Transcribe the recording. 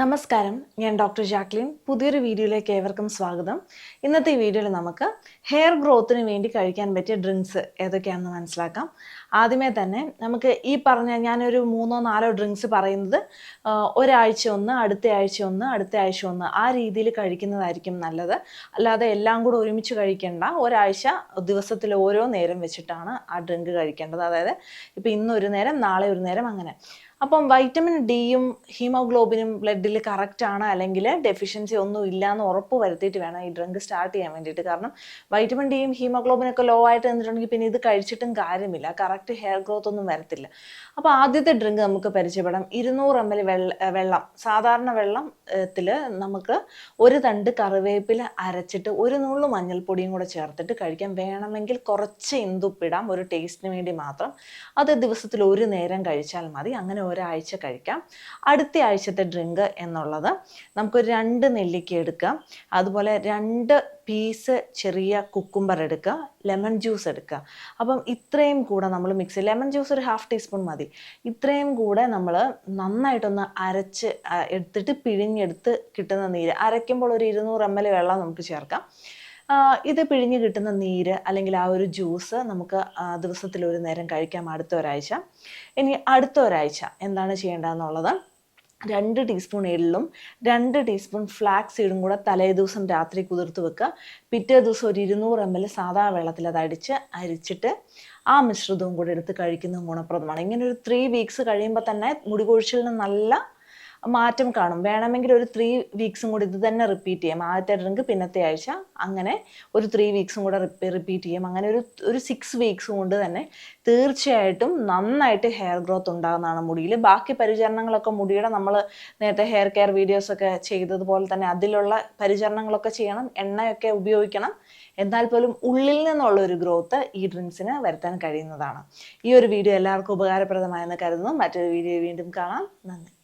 നമസ്കാരം. ഞാൻ doctor Jacqueline. പുതിയൊരു വീഡിയോയിലേക്ക് ഏവർക്കും സ്വാഗതം. ഇന്നത്തെ വീഡിയോയിൽ നമുക്ക് ഹെയർ ഗ്രോത്തിന് വേണ്ടി കഴിക്കാൻ പറ്റിയ ഡ്രിങ്ക്സ് ഏതൊക്കെയാണെന്ന് മനസ്സിലാക്കാം. ആദ്യമേ തന്നെ നമുക്ക് ഈ പറഞ്ഞ ഞാനൊരു മൂന്നോ നാലോ ഡ്രിങ്ക്സ് പറയുന്നത് ഒരാഴ്ച ഒന്ന് അടുത്ത ആഴ്ച ഒന്ന് അടുത്ത ആഴ്ച ഒന്ന് ആ രീതിയിൽ കഴിക്കുന്നതായിരിക്കും നല്ലത്. അല്ലാതെ എല്ലാം കൂടെ ഒരുമിച്ച് കഴിക്കേണ്ട ഒരാഴ്ച ദിവസത്തിൽ ഓരോ നേരം വെച്ചിട്ടാണ് ആ ഡ്രിങ്ക് കഴിക്കേണ്ടത്. അതായത് ഇപ്പം ഇന്നൊരു നേരം നാളെ ഒരു നേരം അങ്ങനെ. അപ്പം വൈറ്റമിൻ ഡിയും ഹീമോഗ്ലോബിനും ബ്ലഡിൽ കറക്റ്റ് ആണ് അല്ലെങ്കിൽ ഡെഫിഷ്യൻസി ഒന്നും ഇല്ല എന്ന് ഉറപ്പ് വരുത്തിയിട്ട് വേണം ഈ ഡ്രിങ്ക് സ്റ്റാർട്ട് ചെയ്യാൻ വേണ്ടിയിട്ട്. കാരണം വൈറ്റമിൻ ഡിയും ഹീമോഗ്ലോബിനൊക്കെ ലോ ആയിട്ട് നിന്നിട്ടുണ്ടെങ്കിൽ പിന്നെ ഇത് കഴിച്ചിട്ടും കാര്യമില്ല. കറക്റ്റ് ഹെയർ ഗ്രോത്ത് ഒന്നും വരത്തില്ല. അപ്പോൾ ആദ്യത്തെ ഡ്രിങ്ക് നമുക്ക് പരിചയപ്പെടാം. ഇരുന്നൂറ് എം എൽ വെള്ള. സാധാരണ വെള്ളത്തിൽ നമുക്ക് ഒരു തണ്ട് കറിവേപ്പില അരച്ചിട്ട് ഒരു നുള്ളു മഞ്ഞൾപ്പൊടിയും കൂടെ ചേർത്തിട്ട് കഴിക്കാം. വേണമെങ്കിൽ കുറച്ച് ഇന്തുപ്പിടാം ഒരു ടേസ്റ്റിന് വേണ്ടി മാത്രം. അത് ദിവസത്തിൽ ഒരു നേരം കഴിച്ചാൽ മതി. അങ്ങനെ ഒരാഴ്ച കഴിക്കാം. അടുത്ത ആഴ്ചത്തെ ഡ്രിങ്ക് എന്നുള്ളത് നമുക്കൊരു രണ്ട് നെല്ലിക്ക എടുക്കാം. അതുപോലെ രണ്ട് പീസ് ചെറിയ കുക്കുംബർ എടുക്കുക ലെമൺ ജ്യൂസ് എടുക്കുക. അപ്പം ഇത്രയും കൂടെ നമ്മൾ മിക്സ് ലെമൺ ജ്യൂസ് ഒരു ഹാഫ് ടീസ്പൂൺ മതി. ഇത്രയും കൂടെ നമ്മൾ നന്നായിട്ടൊന്ന് അരച്ച് എടുത്തിട്ട് പിഴിഞ്ഞെടുത്ത് കിട്ടുന്ന നീര്. അരയ്ക്കുമ്പോൾ ഒരു ഇരുന്നൂറ് എം എൽ വെള്ളം നമുക്ക് ചേർക്കാം. ഇത് പിഴിഞ്ഞ് കിട്ടുന്ന നീര് അല്ലെങ്കിൽ ആ ഒരു ജ്യൂസ് നമുക്ക് ദിവസത്തിൽ ഒരു നേരം കഴിക്കാം അടുത്ത ഒരാഴ്ച. ഇനി അടുത്ത ഒരാഴ്ച എന്താണ് ചെയ്യേണ്ടതെന്നുള്ളത് രണ്ട് ടീസ്പൂൺ എള്ളും രണ്ട് ടീസ്പൂൺ ഫ്ലാക്സ് സീഡും കൂടെ തലേ ദിവസം രാത്രി കുതിർത്ത് വെക്കുക. പിറ്റേ ദിവസം ഒരു ഇരുന്നൂറ് എം എൽ സാധാ വെള്ളത്തിൽ അത് അടിച്ച് അരിച്ചിട്ട് ആ മിശ്രിതവും കൂടെ എടുത്ത് കഴിക്കുന്നത് ഗുണപ്രദമാണ്. ഇങ്ങനെ ഒരു ത്രീ വീക്സ് കഴിയുമ്പോൾ തന്നെ മുടി കൊഴിച്ചിലിന് നല്ല മാറ്റം കാണും. വേണമെങ്കിൽ ഒരു ത്രീ വീക്സും കൂടി ഇത് തന്നെ റിപ്പീറ്റ് ചെയ്യാം. ആദ്യത്തെ ഡ്രിങ്ക് പിന്നത്തെ ആഴ്ച അങ്ങനെ ഒരു ത്രീ വീക്സും കൂടെ റിപ്പീറ്റ് ചെയ്യാം. അങ്ങനെ ഒരു ഒരു സിക്സ് വീക്സ് കൊണ്ട് തന്നെ തീർച്ചയായിട്ടും നന്നായിട്ട് ഹെയർ ഗ്രോത്ത് ഉണ്ടാകുന്നതാണ് മുടിയിൽ. ബാക്കി പരിചരണങ്ങളൊക്കെ മുടിയുടെ നമ്മൾ നേരത്തെ ഹെയർ കെയർ വീഡിയോസൊക്കെ ചെയ്തതുപോലെ തന്നെ അതിലുള്ള പരിചരണങ്ങളൊക്കെ ചെയ്യണം. എണ്ണയൊക്കെ ഉപയോഗിക്കണം. എന്നാൽ പോലും ഉള്ളിൽ നിന്നുള്ള ഒരു ഗ്രോത്ത് ഈ ഡ്രിങ്ക്സിന് വരുത്താൻ കഴിയുന്നതാണ്. ഈ ഒരു വീഡിയോ എല്ലാവർക്കും ഉപകാരപ്രദമായെന്ന് കരുതുന്നു. മറ്റൊരു വീഡിയോ വീണ്ടും കാണാം. നന്ദി.